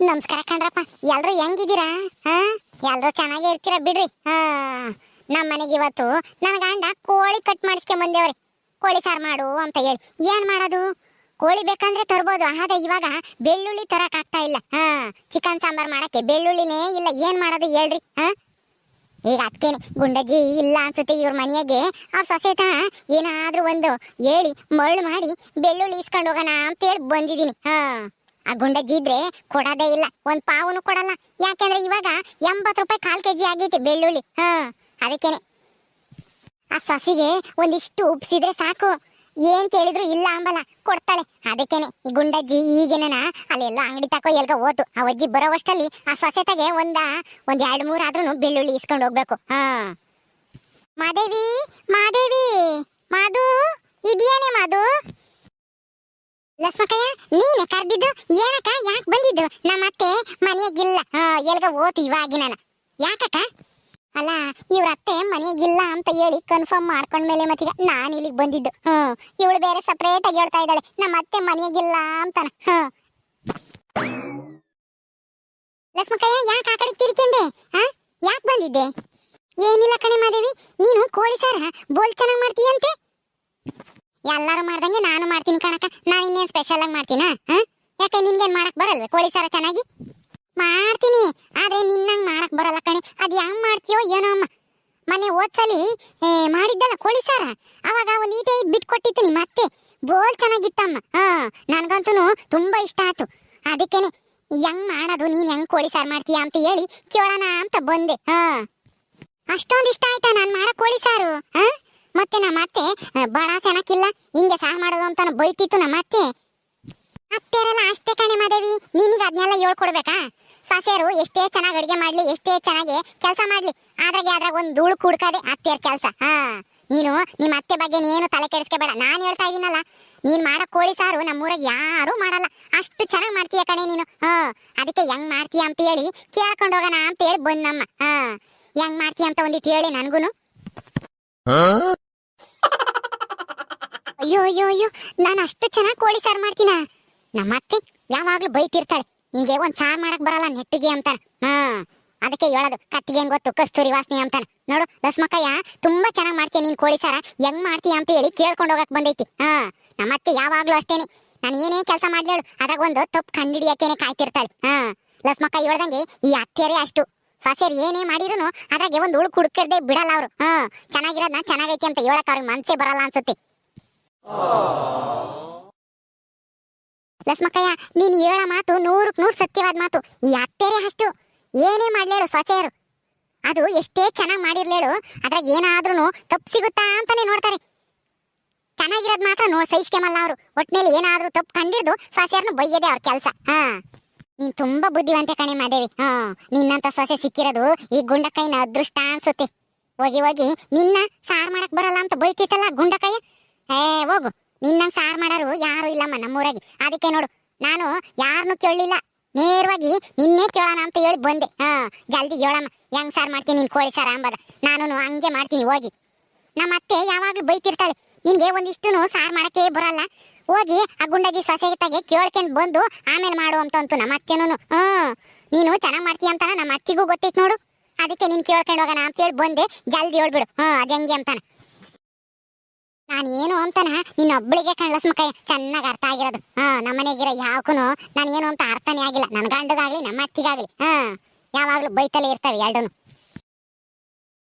ನಮಸ್ಕಾರ ಕಣ್ರಪ್ಪ. ಎಲ್ರು ಹೆಂಗಿದ್ದೀರಾ? ಹಾ? ಎಲ್ರು ಚೆನ್ನಾಗೇ ಇರ್ತೀರಾ? ಬಿಡ್ರಿ. ಹಾ. ನಮ್ಮ ಮನೆಗೆ ಇವತ್ತು ನನ್ನ ಗಂಡ ಕೋಳಿ ಕಟ್ ಮಾಡಿಸ್ಕೊಂಡ್ ಬಂದೇವ್ರಿ. ಕೋಳಿ ಸಾರು ಮಾಡು ಅಂತ ಹೇಳಿ. ಏನ್ ಮಾಡೋದು? ಕೋಳಿ ಬೇಕಂದ್ರೆ ತರ್ಬೋದು. ಆದ್ರೆ ಇವಾಗ ಬೆಳ್ಳುಳ್ಳಿ ತರಕ್ ಆಗ್ತಾ ಇಲ್ಲ. ಹಾ. ಚಿಕನ್ ಸಾಂಬಾರ್ ಮಾಡಕ್ಕೆ ಬೆಳ್ಳುಳ್ಳಿನೇ ಇಲ್ಲ. ಏನ್ ಮಾಡೋದು ಹೇಳ್ರಿ? ಹಾ? ಈಗ ಅದಕ್ಕೇನೆ ಗುಂಡಜ್ಜಿ ಇಲ್ಲ ಅನ್ಸುತ್ತೆ ಇವ್ರ ಮನೆಯಾಗೆ. ಆ ಸೊಸೆತ ಏನಾದ್ರೂ ಒಂದು ಹೇಳಿ ಮರಳು ಮಾಡಿ ಬೆಳ್ಳುಳ್ಳಿ ಇಸ್ಕೊಂಡು ಹೋಗೋಣ ಅಂತ ಹೇಳಿ ಬಂದಿದ್ದೀನಿ. ಹಾ. ಆ ಗುಂಡಜ್ಜಿ ಇದ್ರೆ ಕೊಡೋದೇ ಇಲ್ಲ. ಒಂದ್ ಪಾವನು ಕೊಡಲ್ಲ. ಯಾಕೆಂದ್ರೆ ಇವಾಗ ಎಂಬತ್ತು ರೂಪಾಯಿ ಕಾಲ್ ಕೆಜಿ ಆಗೈತಿ ಬೆಳ್ಳುಳ್ಳಿ. ಹ, ಅದಕ್ಕೇನೆ. ಆ ಸೊಸಿಗೆ ಒಂದಿಷ್ಟು ಉಪ್ಸಿದ್ರೆ ಸಾಕು. ಏನ್ ಕೇಳಿದ್ರು ಇಲ್ಲ ಅಂಬಲ್ಲ. ಕೊಡ್ತಾಳೆ. ಅದಕ್ಕೇನೆ. ಈ ಗುಂಡಜ್ಜಿ ಈಗೇನ ಅಲ್ಲೆಲ್ಲ ಅಂಗಡಿ ತಕೋ ಎಲ್ಗ ಹೋತು. ಆ ಅಜ್ಜಿ ಬರೋವಷ್ಟಲ್ಲಿ ಆ ಸೊಸೆತಾಗೆ ಒಂದ, ಒಂದ್ ಎರಡ್ ಮೂರ್ ಆದ್ರೂ ಬೆಳ್ಳುಳ್ಳಿ ಇಸ್ಕೊಂಡು ಹೋಗ್ಬೇಕು. ಹ. ಮಾದೇವಿ ಮಾದೇವಿ ಮಾಧು ಇದೆಯೇನೆ ಮಾಧು ಲಕ್ಷ್ಮಕ್ಕಯ್ಯ ನೀನೆ ಕರ್ದಿದ್ದು, ಏನಕ್ಕ, ಯಾಕೆ ಬಂದಿದ್ದು? ನಮ್ಮ ಅತ್ತೆ ಮನೆಯಾಗಿಲ್ಲ ಎಲ್ಗ ಓತು ಇವಾಗಿನ ಯಾಕಕ್ಕ? ಅಲ್ಲ, ಇವ್ರ ಅತ್ತೆ ಮನೆಯಾಗಿಲ್ಲ ಅಂತ ಹೇಳಿ ಕನ್ಫರ್ಮ್ ಮಾಡ್ಕೊಂಡ್ಮೇಲೆ ಮತ್ತೀಗ ನಾನು ಇಲ್ಲಿಗೆ ಬಂದಿದ್ದು. ಹ್ಞೂ ಇವಳು ಬೇರೆ ಸಪ್ರೇಟ್ ಆಗಿ ಹೇಳ್ತಾ ಇದ್ದಾಳೆ. ನಮ್ಮ ಅತ್ತೆ ಮನೆಯಾಗಿಲ್ಲ ಅಂತಾನ. ಹ್ಞೂ ಲಕ್ಷ್ಮಕ್ಕಯ್ಯ ಯಾಕೆ ಆ ಕಡೆ ತಿರ್ಕೊಂಡೆ ಹಾ ಯಾಕೆ ಬಂದಿದ್ದೆ? ಏನಿಲ್ಲ ಕಣೆ ಮಾದೇವಿ, ನೀನು ಕೋಳಿ ಸಾರ, ಬೋಲ್ ಚೆನ್ನಾಗಿ ಮಾಡ್ತೀಯಂತೆ? ಎಲ್ಲಾರು ಮಾಡ್ದಂಗೆ ನಾನು ಮಾಡ್ತೀನಿ ಕಣಕ್ಕ. ನಾನು ಇನ್ನೇನ್ ಸ್ಪೆಷಲ್ ಆಗಿ ಮಾಡ್ತೀನಾ? ಹಾ? ಯಾಕೆ ನಿನ್ಗೇನು ಮಾಡಕ್ ಬರಲ್ವೇ? ಕೋಳಿ ಸಾರ ಚೆನ್ನಾಗಿ? ಮಾಡ್ತೀನಿ. ಆದ್ರೆ ನಿನ್ನಂಗ್ ಮಾಡಕ್ ಬರಲ್ಲ ಕಣೆ. ಅದ್ ಹೆಂಗ್ ಮಾಡ್ತೀಯೋ ಏನೋ ಅಮ್ಮ. ಮನೆ ಓದ್ಸಲಿ ಮಾಡಿದ್ದಲ್ಲ ಕೋಳಿ ಸಾರ? ಅವಾಗ ಒಂದು ಈಟೆ ನಿಮ್ಮ ಅತ್ತೆ ಬೋಲ್ ಚೆನ್ನಾಗಿತ್ತಮ್ಮ. ಹಾ ನನ್ಗಂತೂ ತುಂಬಾ ಇಷ್ಟ ಆಯ್ತು ಅದಕ್ಕೇನೆ, ಹೆಂಗ್ ಮಾಡೋದು? ನೀನ್ ಹೆಂಗ್ ಕೋಳಿ ಸಾರು ಮಾಡ್ತೀಯ ಅಂತ ಹೇಳಿ ಕೇಳೋಣ ಅಂತ ಬಂದೆ. ಹಾ. ಅಷ್ಟೊಂದ್ ಇಷ್ಟ ಆಯ್ತಾ ನಾನ್ ಮಾಡೋ ಕೋಳಿ ಸಾರು? ಹಾ? ಮತ್ತೆ ನಮ್ಮ ಅತ್ತೆ ಬಡ ಸೆನಕ್ಕಿಲ್ಲ ಹಿಂಗೆ ಸಹ ಮಾಡೋದು ಅಂತ ಬೈತಿತ್ತು ನಮ್ಮ ಅತ್ತೆ ಅತ್ತೆರೆಲ್ಲ ಅಷ್ಟೇ ಕಣೆ ಮಾದೇವಿ. ನೀನೀಗ ಅದನ್ನೆಲ್ಲ ಹೇಳ್ಕೊಡ್ಬೇಕಾ? ಸೊಸೆಯರು ಎಷ್ಟೇ ಚೆನ್ನಾಗಿ ಅಡುಗೆ ಮಾಡ್ಲಿ, ಎಷ್ಟೇ ಚೆನ್ನಾಗಿ ಕೆಲಸ ಮಾಡ್ಲಿ. ಆದ್ರಾಗೆ ಅದ್ರಾಗ ಒಂದು ಧೂಳು ಕುಡ್ಕದೆ ಅತ್ತೆಯರ್ ಕೆಲಸ. ಹಾ. ನೀನು ನಿಮ್ಮ ಅತ್ತೆ ಬಗ್ಗೆ ನೀನು ತಲೆ ಕೆಡಿಸ್ಕೋಬೇಡ. ನಾನು ಹೇಳ್ತಾ ಇದ್ದೀನಲ್ಲ ನೀನು ಮಾಡೋ ಕೋಳಿ ಸಾರು ನಮ್ಮೂರಾಗ ಯಾರು ಮಾಡಲ್ಲ. ಅಷ್ಟು ಚೆನ್ನಾಗಿ ಮಾಡ್ತೀಯ ಕಣೆ ನೀನು. ಹಾ. ಅದಕ್ಕೆ ಹೆಂಗ್ ಮಾಡ್ತೀಯ ಅಂತ ಹೇಳಿ ಕೇಳ್ಕೊಂಡು ಹೋಗೋಣ ಅಂತ ಹೇಳಿ ಬಂದಮ್ಮ ಹಾ. ಹೆಂಗ್ ಮಾಡ್ತೀಯ ಅಂತ ಒಂದಿಟ್ಟು ಹೇಳಿ ನನ್ಗೂನು. ಅಯ್ಯೋ ಅಯ್ಯೋ ಅಯ್ಯೋ, ನಾನು ಅಷ್ಟು ಚೆನ್ನಾಗಿ ಕೋಳಿ ಸಾರು ಮಾಡ್ತೀನ? ನಮ್ಮ ಅತ್ತೆ ಯಾವಾಗ್ಲೂ ಬೈತಿರ್ತಾಳೆ, ನಿಂಗೆ ಒಂದ್ ಸಾರು ಮಾಡಕ್ ಬರಲ್ಲ ನೆಟ್ಟಿಗೆ ಅಂತ ಹಾ, ಅದಕ್ಕೆ ಹೇಳೋದು, ಕತ್ತಿಗೆ ಹೆಂಗ್ ಗೊತ್ತು, ಕಸ್ತೂರಿ ವಾಸನೆ ಅಂತಾನ. ನೋಡು ರಸ್ಮಕ್ಕಯ್ಯ ತುಂಬಾ ಚೆನ್ನಾಗಿ ಮಾಡ್ತೀಯ ನೀನ್ ಕೋಳಿ ಸಾರ, ಹೆಂಗ್ ಮಾಡ್ತೀಯ ಅಂತ ಹೇಳಿ ಕೇಳ್ಕೊಂಡು ಹೋಗಕ್ ಬಂದೈತಿ. ಹಾ, ನಮ್ಮ ಅತ್ತೆ ಯಾವಾಗ್ಲೂ ಅಷ್ಟೇನೆ. ನಾನು ಏನೇ ಕೆಲಸ ಮಾಡ್ಲೇಳು ಅದಾಗ ಒಂದು ತಪ್ಪು ಕಂಡಿಡಿಯಕ್ಕೇನೆ ಕಾಯ್ತಿರ್ತಾಳೆ. ಹಾ ಲಸ್ಮಕ್ಕ ಹೇಳ್ದಂಗೆ, ಈ ಅತ್ತೆಯರೇ ಅಷ್ಟು. ಸೊಸೆಯರು ಏನೇ ಮಾಡಿರೂ ಅದಾಗೆ ಒಂದು ಉಳು ಕುಡ್ಕರ್ದೆ ಬಿಡಲ್ಲ ಅವ್ರು. ಹಾ, ಚೆನ್ನಾಗಿರೋದ್ನ ಚೆನ್ನಾಗೈತಿ ಅಂತ ಹೇಳಕ್ ಅವ್ರಿಗೆ ಮನ್ಸೇ ಬರಲ್ಲ ಅನ್ಸುತ್ತೆ. ಲಸ್ಮಕ್ಕಯ್ಯ ನೀನ್ ಹೇಳ ಮಾತು ನೂರಕ್ ನೂರ್ ಸತ್ಯವಾದ ಮಾತು. ಈ ಅತ್ತೆರೇ ಅಷ್ಟು ಏನೇ ಮಾಡ್ಲೇಳು ಸೊಸೆಯರು ಅದು ಎಷ್ಟೇ ಚೆನ್ನಾಗಿ ಮಾಡಿರ್ಲೇಳು, ಅದ್ರಾಗ ಏನಾದ್ರೂ ತಪ್ಪು ಸಿಗುತ್ತಾ ಅಂತಾನೆ ನೋಡ್ತಾರೆ. ಚೆನ್ನಾಗಿರೋದ್ ಮಾತ್ರ ನೋ ಸಹಿಸ್ಕೆಮಲ್ಲ ಅವರು. ಒಟ್ಟಿನಲ್ಲಿ ಏನಾದ್ರೂ ತಪ್ಪು ಕಂಡಿಡ್ದು ಸೊಸೆಯರ್ನ ಬೈಯದೆ ಅವ್ರ ಕೆಲಸ. ಹಾ. ನೀನ್ ತುಂಬಾ ಬುದ್ಧಿವಂತೆ ಕಣೆ ಮಾದೇವಿ. ಹಾ. ನಿನ್ನಂತ ಸೊಸೆ ಸಿಕ್ಕಿರೋದು ಈ ಗುಂಡಕಾಯಿನ ಅದೃಷ್ಟ ಅನ್ಸುತ್ತೆ. ಹೋಗಿ ಹೋಗಿ ನಿನ್ನ ಸಾರ್ ಮಾಡಕ್ ಬರಲ್ಲ ಅಂತ ಬೈತಿತ್ತಲ್ಲ ಗುಂಡಕಯ್ಯ? ಏ ಹೋಗು. ನಿನ್ನ ಸಾರ್ ಮಾಡೋರು ಯಾರು ಇಲ್ಲಮ್ಮ ನಮ್ಮೂರಾಗಿ. ಅದಕ್ಕೆ ನೋಡು, ನಾನು ಯಾರನ್ನು ಕೇಳಲಿಲ್ಲ. ನೇರವಾಗಿ ನಿನ್ನೆ ಕೇಳೋಣ ಅಂತ ಹೇಳಿ ಬಂದೆ. ಹಾ, ಜಲ್ದಿ ಹೇಳಮ್ಮ. ಹೆಂಗ್ ಸಾರ್ ಮಾಡ್ತೀನಿ ನಿನ್ ಕೋಳಿ ಸಾರ್ ಅಂಬದ? ನಾನು ಹಂಗೆ ಮಾಡ್ತೀನಿ, ಹೋಗಿ. ನಮ್ಮ ಅತ್ತೆ ಯಾವಾಗ್ಲೂ ಬೈತಿರ್ತಾಳೆ. ನಿನ್ಗೆ ಒಂದಿಷ್ಟು ಸಾರ್ ಮಾಡಕ್ಕೆ ಬರಲ್ಲ. ಹೋಗಿ ಆ ಗುಂಡಗಿ ಸೊಸೆಗೆ ಕೇಳ್ಕೊಂಡ್ ಬಂದು ಆಮೇಲೆ ಮಾಡು ಅಂತ ಅಂತು ನಮ್ಮ ಅತ್ತೆನೂ ಹ್ಮ್ ನೀನು ಚೆನ್ನಾಗಿ ಮಾಡ್ತೀಯ ಅಂತ ನಮ್ಮ ಅತ್ತಿಗೂ ಗೊತ್ತೈತ್ ನೋಡು. ಅದಕ್ಕೆ ನೀನ್ ಕೇಳ್ಕೊಂಡು ಹೋಗೋಣ ಅಂತ ಹೇಳಿ ಬಂದೆ. ಜಲ್ದಿ ಹೇಳ್ಬಿಡು. ಹ್ಮ್ ಅದ್ ಹೆಂಗೆ ಅಂತಾನ. ನಾನು ಏನು ಅಂತಾನ? ನಿನ್ನ ಒಬ್ಳಿಗೆ ಕಣ್ಲಸ್ ಮಕ್ಕ ಚೆನ್ನಾಗಿ ಅರ್ಥ ಆಗಿರೋದು. ಹಾ ನಮ್ಮನೆಗಿರೋ ಯಾವಕ್ಕೂ ನಾನು ಏನು ಅಂತ ಅರ್ಥನೇ ಆಗಿಲ್ಲ. ನನ್ನ ಗಂಡಗಾಗ್ಲಿ, ನಮ್ಮ ಅತ್ತಿಗಾಗ್ಲಿ, ಹಾ, ಯಾವಾಗ್ಲೂ ಬೈತಲೇ ಇರ್ತವೆ ಎರಡೂ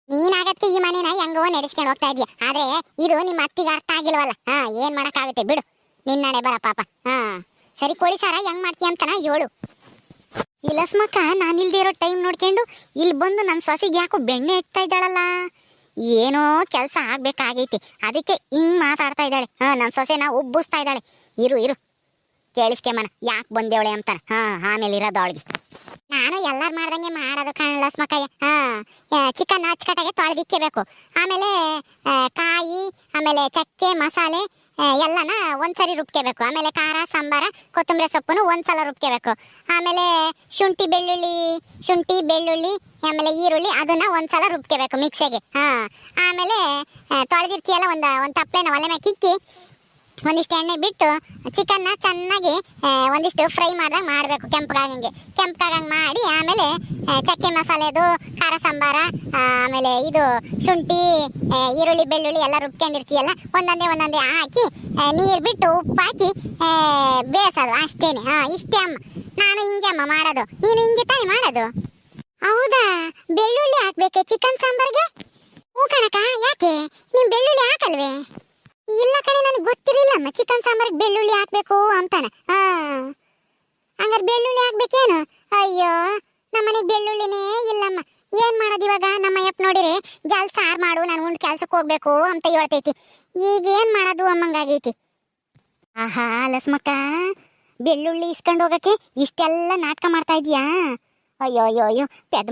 ನೀನಾಗತ್ತೆ ಈ ಮನೇನ ಹೆಂಗೋ ನಡೆಸ್ಕೊಂಡು ಹೋಗ್ತಾ ಇದೀಯ? ಆದ್ರೆ ಇದು ನಿಮ್ಮ ಅತ್ತಿಗೆ ಅರ್ಥ ಆಗಿಲ್ವಲ್ಲ. ಹಾ, ಏನ್ ಮಾಡಕ್ಕಾಗುತ್ತೆ ಬಿಡು. ನಿನ್ನಡೆ ಬರ ಪಾಪ. ಹಾ, ಸರಿ ಕೋಳಿ ಸಾರ, ಹೆಂಗ್ ಮಾಡ್ತೀಯ ಅಂತನ ಹೇಳು. ಇಲ್ಲಸ್ಮಕ್ಕ ನಾನಿಲ್ದೇ ಇರೋ ಟೈಮ್ ನೋಡ್ಕೊಂಡು, ಇಲ್ಲಿ ಬಂದು ನನ್ನ ಸೊಸೆಗೆ ಯಾಕೋ ಬೆಣ್ಣೆ ಇಡ್ತಾ ಇದ್ದಾಳಲ್ಲ? ಏನೋ ಕೆಲಸ ಆಗ್ಬೇಕಾಗೈತಿ. ಅದಕ್ಕೆ ಹಿಂಗ್ ಮಾತಾಡ್ತಾ ಇದ್ದಾಳೆ. ಹ ನನ್ನ ಸೊಸೆನ ಉಬ್ಬಿಸ್ತಾ ಇದ್ದಾಳೆ. ಇರು ಇರು. ಕೇಳಿಸ್ಕೆಮನ ಯಾಕೆ ಬಂದೇವಳೆ ಅಂತ ಹಾ, ಆಮೇಲೆ ಇರೋದು ಅವಳಿಗೆ. ನಾನು ಎಲ್ಲಾರು ಮಾಡ್ದಂಗೆ ಮಾಡೋದು ಕಾಣಲ್ಲ ಸ್ಮಕಯ್ಯ. ಹಾ ಚಿಕನ್ ಅಚ್ಚಕಟ್ಟಾಗೆ ತೊಳೆದಿಕ್ಕಬೇಕು. ಆಮೇಲೆ ಕಾಯಿ, ಆಮೇಲೆ ಚಕ್ಕೆ, ಮಸಾಲೆ ಎಲ್ಲನ ಒಂದ್ಸರಿ ರುಬ್ಕೋಬೇಕು ಆಮೇಲೆ ಖಾರ, ಸಾಂಬಾರ, ಕೊತ್ತಂಬರಿ ಸೊಪ್ಪನ್ನು ಒಂದ್ಸಲ ರುಬ್ಕೋಬೇಕು ಆಮೇಲೆ ಶುಂಠಿ, ಬೆಳ್ಳುಳ್ಳಿ ಶುಂಠಿ, ಬೆಳ್ಳುಳ್ಳಿ, ಆಮೇಲೆ ಈರುಳ್ಳಿ ಅದನ್ನ ಒಂದ್ಸಲ ರುಬ್ಕೋಬೇಕು ಮಿಕ್ಸಿಗೆ. ಹಾ. ಆಮೇಲೆ ತೊಳೆದಿರ್ತೀಯಲ್ಲ, ಒಂದು ಒಂದು ತಪ್ಪಲೆನ ಒಲೆ ಮೇಲೆ ಕಿಕ್ಕಿ. ಒಂದಿಷ್ಟು ಎಣ್ಣೆ ಬಿಟ್ಟು ಚಿಕನ್ನ ಚೆನ್ನಾಗಿ ಒಂದಿಷ್ಟು ಫ್ರೈ ಮಾಡ್ದಂಗೆ ಮಾಡಬೇಕು ಕೆಂಪಗಾಗಂಗೆ ಕೆಂಪಗಾಗಂಗೆ ಮಾಡಿ ಆಮೇಲೆ ಚಕ್ಕೆ ಮಸಾಲೆದು ಖಾರ ಸಾಂಬಾರ ಆಮೇಲೆ ಇದು ಶುಂಠಿ ಈರುಳ್ಳಿ, ಬೆಳ್ಳುಳ್ಳಿ ಎಲ್ಲ ರುಬ್ಕೊಂಡಿರ್ತೀಯಲ್ಲ, ಒಂದೊಂದೇ ಒಂದೊಂದೇ ಹಾಕಿ ನೀರು ಬಿಟ್ಟು ಉಪ್ಪು ಹಾಕಿ ಬೇಯಿಸೋದು ಅಷ್ಟೇನೆ. ಹಾಂ, ಇಷ್ಟೇ ಅಮ್ಮ. ನಾನು ಹಿಂಗೆ ಅಮ್ಮ ಮಾಡೋದು. ನೀನು ಹಿಂಗೆ ತಾನೇ ಮಾಡೋದು? ಹೌದಾ? ಬೆಳ್ಳುಳ್ಳಿ ಹಾಕ್ಬೇಕೆ ಚಿಕನ್ ಸಾಂಬಾರ್ಗೆ ಹ್ಞೂ ಕಣಕ ಯಾಕೆ ನೀನ್ ಬೆಳ್ಳುಳ್ಳಿ ಹಾಕಲ್ವೇ ಇಲ್ಲ ಕಣೆ ನನಗೆ ಗೊತ್ತಿರಲಿಲ್ಲಮ್ಮ ಚಿಕನ್ ಸಾಂಬಾರ್ಗೆ ಬೆಳ್ಳುಳ್ಳಿ ಹಾಕ್ಬೇಕು ಅಂತಾನೆ ಹಾ ಹಂಗಾರೆ ಬೆಳ್ಳುಳ್ಳಿ ಹಾಕ್ಬೇಕೇನು ಅಯ್ಯೋ ನಮ್ಮನೆಗೆ ಬೆಳ್ಳುಳ್ಳಿನೇ ಇಲ್ಲಮ್ಮ ಏನ್ ಮಾಡೋದು ಇವಾಗ ನಮ್ಮ ಅಯ್ಯಪ್ಪ ನೋಡಿರಿ ಜಲ್ ಸಾರು ಮಾಡು ನಾನು ಉಂಡು ಕೆಲ್ಸಕ್ಕೆ ಹೋಗ್ಬೇಕು ಅಂತ ಹೇಳ್ತೈತಿ. ಈಗ ಏನ್ ಮಾಡೋದು ಅಮ್ಮಂಗಾಗೈತಿ? ಆಹಾ, ಲಸ್ಮಕ್ಕ, ಬೆಳ್ಳುಳ್ಳಿ ಇಸ್ಕೊಂಡು ಹೋಗಕ್ಕೆ ಇಷ್ಟೆಲ್ಲ ನಾಟಕ ಮಾಡ್ತಾ ಇದೀಯಾ ಅಯ್ಯೋ ಅಯ್ಯೋ ಅಯ್ಯೋ ಪೆದ್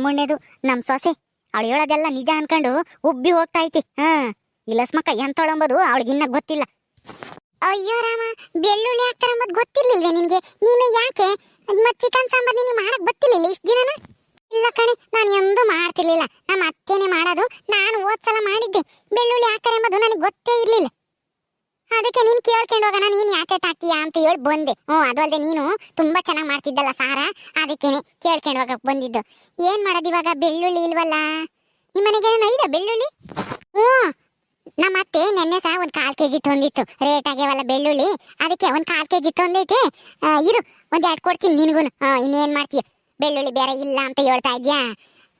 ನಮ್ಮ ಸೊಸೆ. ಅವಳು ಹೇಳೋದೆಲ್ಲ ನಿಜ ಅನ್ಕೊಂಡು ಉಬ್ಬಿ ಹೋಗ್ತಾ ಐತಿ. ಹಾ ಇಲ್ಲಸ್ಮಕ್ಕ ಅವಳಿಗೆ ಅವಳಿಗಿನ್ನ ಗೊತ್ತಿಲ್ಲ. ಅಯ್ಯೋ, ರಾಮ, ಬೆಳ್ಳುಳ್ಳಿ ಹಾಕ್ತಾರಂಬದ್ ಗೊತ್ತಿರ್ಲಿಲ್ವೇ ನಿಮಗೆ ನೀನು ಯಾಕೆ? ಮತ್ತೆ ಚಿಕನ್ ಸಾಂಬಾರ್ ನಿನಗೆ ಮಾಡಕ್ ಗೊತ್ತಿರ್ಲಿಲ್ಲ ಇಷ್ಟು ದಿನನ? ಇಲ್ಲ ಕಣೆ, ನಾನು ಎಂದೂ ಮಾಡ್ತಿರ್ಲಿಲ್ಲ. ನಮ್ಮ ಅತ್ತೆನೆ ಮಾಡೋದು, ನಾನು ಹೋದ್ಸಲ ಮಾಡಿದ್ದೆ. ಬೆಳ್ಳುಳ್ಳಿ ಹಾಕ್ತಾರೆ ಎಂಬುದು ನನಗೆ ಗೊತ್ತೇ ಇರ್ಲಿಲ್ಲ. ಅದಕ್ಕೆ ನೀನು ಕೇಳ್ಕೊಂಡು ಹೋಗೋಣ, ನೀನು ಯಾಕೆ ತಾಕ್ತೀಯ ಅಂತ ಹೇಳಿ ಬಂದೆ. ಹ್ಞೂ, ಅದು ಅಲ್ಲದೆ ನೀನು ತುಂಬಾ ಚೆನ್ನಾಗಿ ಮಾಡ್ತಿದ್ದಲ್ಲ ಸಾರ? ಅದಕ್ಕೇನೆ ಕೇಳ್ಕೊಂಡು ಹೋಗಕ್ಕೆ ಬಂದಿದ್ದು. ಏನ್ ಮಾಡೋದು ಇವಾಗ? ಬೆಳ್ಳುಳ್ಳಿ ಇಲ್ವಲ್ಲ? ನಿಮ್ಮ ಮನೆಗೆ ಬೆಳ್ಳುಳ್ಳಿ? ಹ್ಞೂ, ನಮ್ಮ ಅತ್ತೆ ನೆನ್ನೆ ಸಹ ಒಂದು ಕಾಲು ಕೆ ಜಿ ತಂದಿತ್ತು. ರೇಟ್ ಆಗ್ಯಾವಲ್ಲ ಬೆಳ್ಳುಳ್ಳಿ? ಅದಕ್ಕೆ ಒಂದು ಕಾಲು ಕೆ ಜಿ ತಂದೈತೆ ಇರು, ಒಂದು ಎರಡು ಕೊಡ್ತೀನಿ ನಿನಗೂ ಇನ್ನೇನು ಮಾಡ್ತೀಯ? ಬೆಳ್ಳುಳ್ಳಿ ಬೇರೆ ಇಲ್ಲ ಅಂತ ಹೇಳ್ತಾ ಇದ್ಯಾ?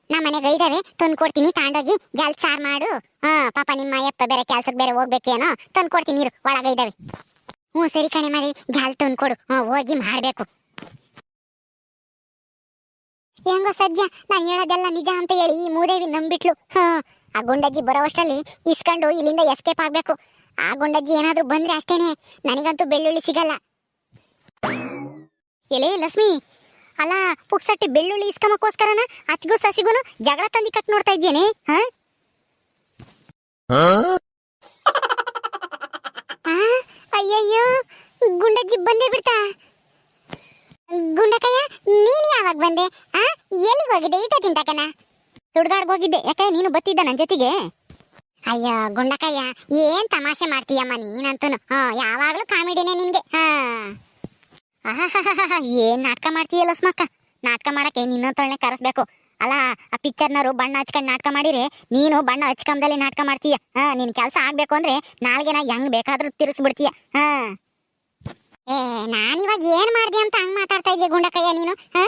ನಮ್ಮ ಮನೆಗೆ ಇದಾವೆ ತಂದು ಕೊಡ್ತೀನಿ ತಾಂಡೋಗಿ ಜಲ್ ಸಾರು ಮಾಡು. ಹಾ, ಪಾಪ ನಿಮ್ಮ ಅಪ್ಪ ಬೇರೆ ಕೆಲ್ಸಕ್ಕೆ ಬೇರೆ ಹೋಗ್ಬೇಕೇನೋ ತಂದು ಕೊಡ್ತೀನಿ ಇರು, ಒಳಗೆ ಇದಾವೆ ಹ್ಞೂ, ಸರಿ ಕಣೆ ಮಾರಿ, ಜಾಲ್ ತಂದು ಕೊಡು ಹೋಗಿ ಮಾಡಬೇಕು. ಹೆಂಗೋ ಸದ್ಯ, ನಾನು ಹೇಳೋದೆಲ್ಲ ನಿಜ ಅಂತ ಹೇಳಿ ಈ ಮೂದೇವಿ ನಂಬಿಟ್ಲು. ಹಾ, ಆ ಗುಂಡಜ್ಜಿ ಬರೋವಷ್ಟರಲ್ಲಿ ಇಸ್ಕೊಂಡು ಇಲ್ಲಿಂದ ಎಸ್ಕೇಪ್ ಆಗಬೇಕು. ಆ ಗುಂಡಜ್ಜಿ ಏನಾದರೂ ಬಂದ್ರೆ ಅಷ್ಟೇನೆ, ನನಗಂತೂ ಬೆಳ್ಳುಳ್ಳಿ ಸಿಗಲ್ಲ. ಎಲೇ ಲಕ್ಷ್ಮಿ ಅಲ್ಲ ಪುಕ್ಸಟ್ಟಿ ಬೆಳ್ಳುಳ್ಳಿ ಇಸ್ಕಮಕ್ಕೋಸ್ಕರನ? ಅತ್ತಿಗೂ ಸಸಿಗೂನು ಜಗಳ ತಂದಿ ಕಟ್ ನೋಡ್ತಾ ಇದ್ದೇನೆ ಹಾ? ಅಯ್ಯಯ್ಯೋ ಗುಂಡಜ್ಜಿ ಬಂದೇ ಬಿಡ್ತಾ. ಗುಂಡಕಯ್ಯ ನೀನು ಯಾವಾಗ ಬಂದೆ ಆ? ಎಲ್ಲಿಗೆ ಹೋಗಿದ್ದೆ ಈಟ ತಿಂತಕನ ಸುಡ್ಗಾಡ್ಗೆ ಹೋಗಿದ್ದೆ ಯಾಕೆ ನೀನು ಬತ್ತಿದ್ದ ನನ್ನ ಜೊತೆಗೆ? ಅಯ್ಯೋ ಗುಂಡಕಯ್ಯ ಏನ್ ತಮಾಷೆ ಮಾಡ್ತೀಯಮ್ಮ ನೀನಂತೂ ಹಾ ಯಾವಾಗ್ಲೂ ಕಾಮಿಡಿನೇ ನಿನ್ಗೆ ಹಾ. ಏನ್ ನಾಟಕ ಮಾಡ್ತೀಯಲ್ಲ ಸ್ಮಕ್ಕ ನಾಟಕ ಮಾಡಕ್ಕೆ ನಿನ್ನಂತೊಳ್ಳೆ ಕರೆಸ್ಬೇಕು. ಅಲ್ಲ, ಆ ಪಿಕ್ಚರ್ನವರು ಬಣ್ಣ ಹಚ್ಕೊಂಡ್ ನಾಟಕ ಮಾಡಿರಿ ನೀನು ಬಣ್ಣ ಹಚ್ಕೊಂಬದಲ್ಲಿ ನಾಟಕ ಮಾಡ್ತೀಯ? ಹಾ, ನಿನ್ ಕೆಲಸ ಆಗ್ಬೇಕು ಅಂದ್ರೆ ನಾಲ್ಗೆನ ಹೆಂಗ್ ಬೇಕಾದ್ರೂ ತಿರ್ಗಿಸ್ಬಿಡ್ತೀಯ ಹಾ. ಏ, ನಾನಿವಾಗ ಏನ್ ಮಾಡ್ದೆ ಅಂತ ಹಂಗ್ ಮಾತಾಡ್ತಾ ಇದ್ದೆ ಗುಂಡಕಯ್ಯ ನೀನು? ಹಾ?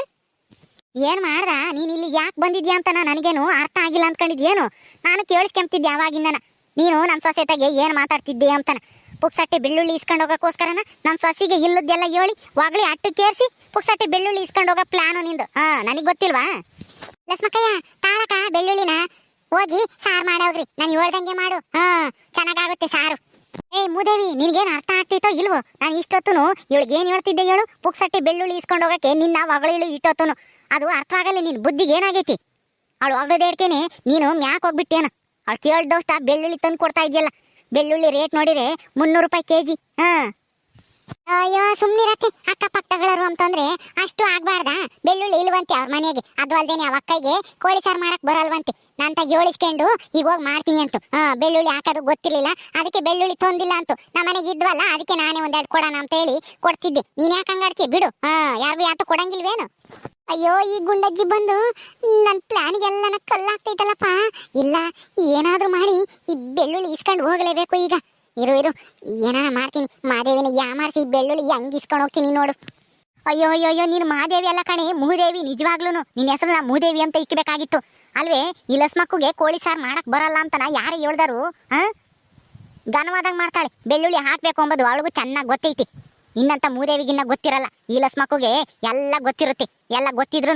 ಏನ್ ಮಾಡ್ದ? ನೀನ್ ಇಲ್ಲಿ ಯಾಕೆ ಬಂದಿದ್ಯಾ ಅಂತ ನನಗೇನು ಅರ್ಥ ಆಗಿಲ್ಲ ಅನ್ಕೊಂಡಿದ್ಯೇನು ನಾನು ಕೇಳಿಸ್ಕೊಂತಿದ್ದೆ ಯಾವಾಗಿಂದನ ನೀನು ನನ್ನ ಸೊಸೆತಾಗೆ ಏನ್ ಮಾತಾಡ್ತಿದ್ದೆ ಅಂತಾನ. ಪುಕ್ಸಟ್ಟೆ ಬೆಳ್ಳುಳ್ಳಿ ಇಸ್ಕೊಂಡು ಹೋಗೋಕ್ಕೋಸ್ಕರನ ನನ್ನ ಸೊಸಿಗೆ ಇಲ್ಲದೆಲ್ಲ ಹೇಳಿ ಒಗ್ಳಿ ಅಟ್ಟು ಕೇರಿಸಿ ಪುಕ್ಸಟ್ಟೆ ಬೆಳ್ಳುಳ್ಳಿ ಇಸ್ಕೊಂಡು ಹೋಗೋ ಪ್ಲಾನು ನಿಂದು. ಹಾ, ನನಗೆ ಗೊತ್ತಿಲ್ವಾ? ಲಕ್ಷ್ಮಕ್ಕಯ್ಯ, ತಾಳಕ, ಬೆಳ್ಳುಳ್ಳಿನ ಹೋಗಿ ಸಾರು ಮಾಡೋಗ್ರಿ. ನಾನು ಹೇಳ್ದಂಗೆ ಮಾಡು. ಹಾ, ಚೆನ್ನಾಗಾಗುತ್ತೆ ಸಾರು. ಏಯ್, ಮೂದೇವಿ, ನಿನ್ಗೇನ್ ಅರ್ಥ ಆಗ್ತಿತ್ತೋ ಇಲ್ವೋ? ನಾನು ಇಷ್ಟೊತ್ತುನು ಇವಳಿಗೆ ಏನು ಹೇಳ್ತಿದ್ದೆ ಹೇಳು? ಪುಕ್ಸಟ್ಟಿ ಬೆಳ್ಳುಳ್ಳಿ ಇಸ್ಕೊಂಡು ಹೋಗಕ್ಕೆ ನಿನ್ನ ಒಗಳಿಳು ಇಟ್ಟೊತ್ತುನು. ಅದು ಅರ್ಥ ಆಗಲ್ಲ ನಿನ್ನ ಬುದ್ಧಿಗೆ ಏನಾಗೈತಿ? ಅವಳು ಒಗ್ಗದೇಡ್ಕೇನೆ ನೀನು ಮ್ಯಾಕ್ ಹೋಗ್ಬಿಟ್ಟೇನ? ಅವಳು ಕೇಳ್ದೋಷ್ಟ ಬೆಳ್ಳುಳ್ಳಿ ತಂದು ಕೊಡ್ತಾ ಇದೆಯಲ್ಲ. ಬೆಳ್ಳುಳ್ಳಿ ರೇಟ್ ನೋಡಿದ್ರೆ ಮುನ್ನೂರು ರೂಪಾಯಿ ಕೆಜಿ. ಜಿ ಅಯ್ಯೋ, ಸುಮ್ನಿರತ್ತೆ ಅಕ್ಕಪಕ್ಕಗಳರು ಅಂತಂದ್ರೆ ಅಷ್ಟು ಆಗ್ಬಾರ್ದಾ? ಬೆಳ್ಳುಳ್ಳಿ ಇಲ್ವಂತೆ ಅವ್ರ ಮನೆಗೆ. ಅದು ಅಲ್ದೇನೆ ಅವ ಅಕ್ಕಗೆ ಕೋಳಿ ಸಾರು ಮಾಡಕ್ ಬರಲ್ವಂತೆ. ನಾನ್ ತಗ ಜೋಳಿಸ್ಕೊಂಡು ಈಗ ಹೋಗಿ ಮಾಡ್ತೀನಿ ಅಂತ. ಬೆಳ್ಳುಳ್ಳಿ ಹಾಕೋದು ಗೊತ್ತಿರ್ಲಿಲ್ಲ. ಅದಕ್ಕೆ ಬೆಳ್ಳುಳ್ಳಿ ತಂದಿಲ್ಲ ಅಂತು. ನಮ್ಮ ಮನೆಗೆ ಇದ್ವಲ್ಲ, ಅದಕ್ಕೆ ನಾನೇ ಒಂದೆರಡು ಕೊಡೋಣ ಅಂತ ಹೇಳಿ ಕೊಡ್ತಿದ್ದೆ. ನೀನ್ ಯಾಕೆ ಹಂಗಾಡ್ತೀಯ ಬಿಡು. ಹಾ, ಯಾರು ಯಾತು ಕೊಡಂಗಿಲ್ವೇನು? ಅಯ್ಯೋ, ಈ ಗುಂಡಜ್ಜಿ ಬಂದು ನನ್ನ ಪ್ಲಾನಿಗೆಲ್ಲ ಕಲ್ಲಾಗ್ತೈತಲ್ಲಪ್ಪ. ಇಲ್ಲ, ಏನಾದ್ರು ಮಾಡಿ ಈ ಬೆಳ್ಳುಳ್ಳಿ ಇಸ್ಕೊಂಡು ಹೋಗಲೇಬೇಕು ಈಗ. ಇರು ಇರು, ಏನಾರ ಮಾಡ್ತೀನಿ. ಮಾದೇವಿನ ಯಾಮಾರಿಸಿ ಬೆಳ್ಳುಳ್ಳಿ ಹೆಂಗ್ ಇಸ್ಕೊಂಡು ಹೋಗ್ತೀನಿ ನೋಡು. ಅಯ್ಯೋ ಅಯ್ಯೋ ಅಯ್ಯೋ, ನೀನು ಮಹಾದೇವಿ ಅಲ್ಲ ಕಣೆ, ಮೂದೇವಿ ನಿಜವಾಗ್ಲೂ ನಿನ್ನ ಹೆಸರು ನಾ ಮೂದೇವಿ ಅಂತ ಇಕ್ಕಬೇಕಾಗಿತ್ತು. ಅಲ್ವೇ, ಈ ಲಸ್ಮಕ್ಕುಗೆ ಕೋಳಿ ಸಾರು ಮಾಡಕ್ ಬರಲ್ಲ ಅಂತನ ಯಾರು ಹೇಳ್ದಾರು, ಹಾಂ? ಘನವಾದಾಗ ಮಾಡ್ತಾಳೆ. ಬೆಳ್ಳುಳ್ಳಿ ಹಾಕ್ಬೇಕು ಅಂಬದು ಅವಳಿಗೂ ಚೆನ್ನಾಗಿ ಗೊತ್ತೈತಿ. ಇನ್ನಂತ ಮೂದೇವಿಗಿನ್ನ ಗೊತ್ತಿರಲ್ಲ. ಈ ಲಸ್ಮಕ್ಕುಗೆ ಎಲ್ಲ ಗೊತ್ತಿರುತ್ತೆ. ಎಲ್ಲ ಗೊತ್ತಿದ್ರು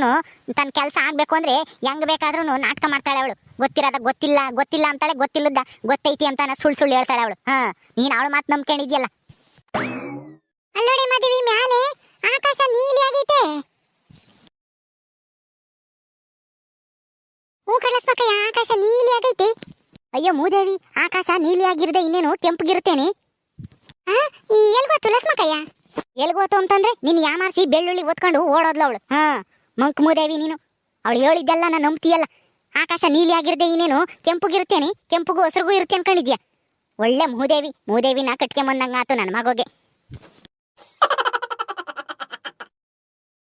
ತನ್ನ ಕೆಲಸ ಆಗ್ಬೇಕು ಅಂದ್ರೆ ಹೆಂಗ್ ಬೇಕಾದ್ರೂ ನಾಟಕ ಮಾಡ್ತಾಳೆ ಅವಳು. ಗೊತ್ತಿರದ ಗೊತ್ತಿಲ್ಲ ಗೊತ್ತಿಲ್ಲ ಅಂತಾಳೆ ಗೊತ್ತಿಲ್ಲದ ಗೊತ್ತೈತಿ ಅಂತ ಸುಳ್ಳು ಸುಳ್ಳು ಹೇಳ್ತಾಳೆ ಅವಳು. ಹಾ ನೀನ್ ಅವಳು ಮಾತು ನಂಬ್ಕೊಂಡಿದ್ಯಲ್ಲ. ಅಲ್ಲೋಡಿ ಮದುವೆ ಮ್ಯಾಲೆ ಆಕಾಶ ನೀಲಿ ಆಗೈತೆ. ಹೂ ಆಕಾಶ ನೀಲಿ ಆಗೈತೆ. ಅಯ್ಯೋ ಮೂದೇವಿ ಆಕಾಶ ನೀಲಿ ಆಗಿರದೆ ಇನ್ನೇನು ಕೆಂಪಗಿರುತ್ತೇನೆ? ಎಲ್ ಗೊತ್ತು ಲಸ್ಮಕಯ್ಯ ಎಲ್ ಗೊತ್ತು ಅಂತಂದ್ರೆ ನೀನ್ ಯಾಮಾರಿಸಿ ಬೆಳ್ಳುಳ್ಳಿ ಓದ್ಕೊಂಡು ಓಡೋದ್ಲ ಅವಳು. ಹಾ ಮಂಕ್ ಮೂದೇವಿ ನೀನು. ಅವಳು ಹೇಳಿದ್ದೆಲ್ಲ ನಾನು ನಂಬ್ತೀಯಲ್ಲ. ಆಕಾಶ ನೀಲಿ ಆಗಿರದೆ ಇನ್ನೇನು? ಕೆಂಪುಗಿರ್ತೇನೆ ಕೆಂಪುಗೂ ಹಸಿರುಗೂ ಇರುತ್ತೆ ಅನ್ಕೊಂಡಿದ್ಯಾ? ಒಳ್ಳೆ ಮೂದೇವಿ, ಮೂದೇವಿನ ಕಟ್ಕೊಂಬಂದಂಗಾತು ನನ್ನ ಮಗೋಗೆ.